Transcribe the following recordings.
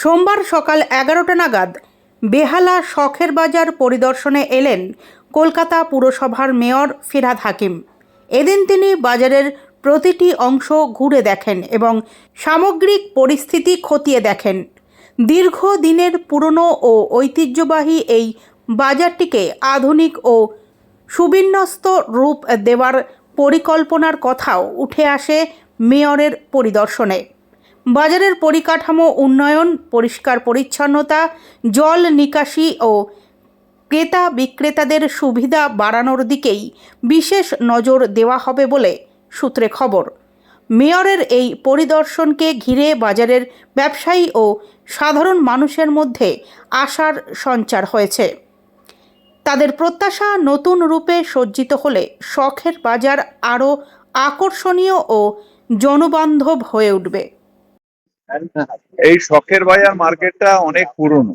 সোমবার সকাল এগারোটা নাগাদ বেহালা শখের বাজার পরিদর্শনে এলেন কলকাতা পুরসভার মেয়র ফিরহাদ হাকিম। এদিন তিনি বাজারের প্রতিটি অংশ ঘুরে দেখেন এবং সামগ্রিক পরিস্থিতি খতিয়ে দেখেন। দীর্ঘ দিনের পুরনো ও ঐতিহ্যবাহী এই বাজারটিকে আধুনিক ও সুবিন্যস্ত রূপ দেওয়ার পরিকল্পনার কথাও উঠে আসে মেয়রের পরিদর্শনে। বাজারের পরিকাঠামো উন্নয়ন, পরিষ্কার পরিচ্ছন্নতা, জল নিকাশি ও ক্রেতা বিক্রেতাদের সুবিধা বাড়ানোর দিকেই বিশেষ নজর দেওয়া হবে বলে সূত্রে খবর। মেয়রের এই পরিদর্শনকে ঘিরে বাজারের ব্যবসায়ী ও সাধারণ মানুষের মধ্যে আশার সঞ্চার হয়েছে। তাদের প্রত্যাশা নতুন রূপে সজ্জিত হলে শখের বাজার আরও আকর্ষণীয় ও জনবান্ধব হয়ে উঠবে। এই শখের বাজার মার্কেটটা অনেক পুরনো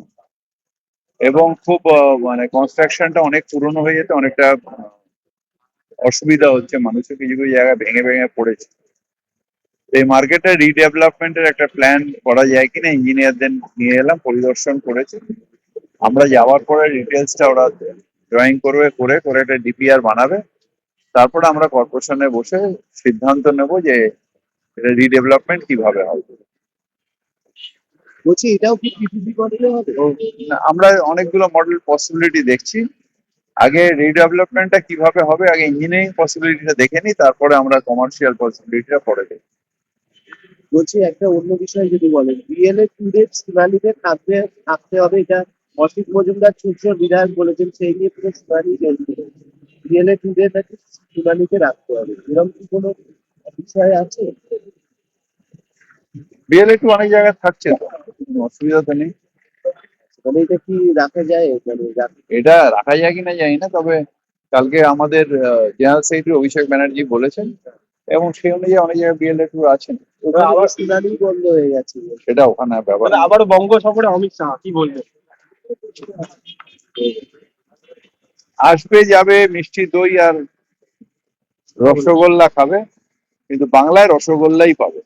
এবং খুব মানে কনস্ট্রাকশনটা অনেক পুরনো হয়ে যেতে অনেকটা অসুবিধা হচ্ছে। মানুষের কিছু কিছু জায়গায় ভেঙে ভেঙে পড়েছে। এই মার্কেটটা রিডেভেলপমেন্টের একটা প্ল্যান করা যায় কিনা ইঞ্জিনিয়ারদের নিয়ে এলাম, পরিদর্শন করেছে। আমরা যাওয়ার পরে ডিটেলসটা ওরা ড্রয়িং করবে, করে করে একটা ডিপিআর বানাবে। তারপরে আমরা কর্পোরেশনে বসে সিদ্ধান্ত নেব যে এটা রিডেভেলপমেন্ট কীভাবে হবে। বলছি এটাও কি পিপিপি মডেলে হবে? আমরা অনেকগুলো মডেল পসিবিলিটি দেখছি। আগে রিডেভেলপমেন্টটা কীভাবে হবে আগে ইঞ্জিনিয়ারিং পসিবিলিটিটা দেখে নিই তারপরে আমরা কমার্শিয়াল পসিবিলিটিটা পরে দেখি। বলছি একটা অন্য বিষয় যদি বলেন বিএলএ টুডের শুনানিতে থাকবে থাকতে হবে এটা অসিত মজুমদার সূত্র বিধায়ক বলেছেন সেই নিয়ে পুরো শুনানি চলছে বিএলএ টুডে নাকি শুনানিতে রাখতে হবে। এরকম কি কোনো বিষয় আছে? বিএল টু অনেক জায়গায় থাকছে তো। কোনো অসুবিধা তো নেই। তাহলে এটা কি রাখা যায়? মানে রাখ- এটা রাখা যায় কিনা জানি না তবে কালকে আমাদের জেনারেল সেক্রেটারি অভিষেক ব্যানার্জি বলেছেন এবং সেই অনুযায়ী অনেক জায়গায় বিএল একটু আছেন ওখানে আবার শুনানি বন্ধ হয়ে গেছে। সেটা ওখানে ব্যাপার মানে আবারও বঙ্গ সফরে অমিত শাহ কি বলবেন আসবে যাবে মিষ্টি দই আর রসগোল্লা খাবে কিন্তু বাংলায় রসগোল্লাই পাবে।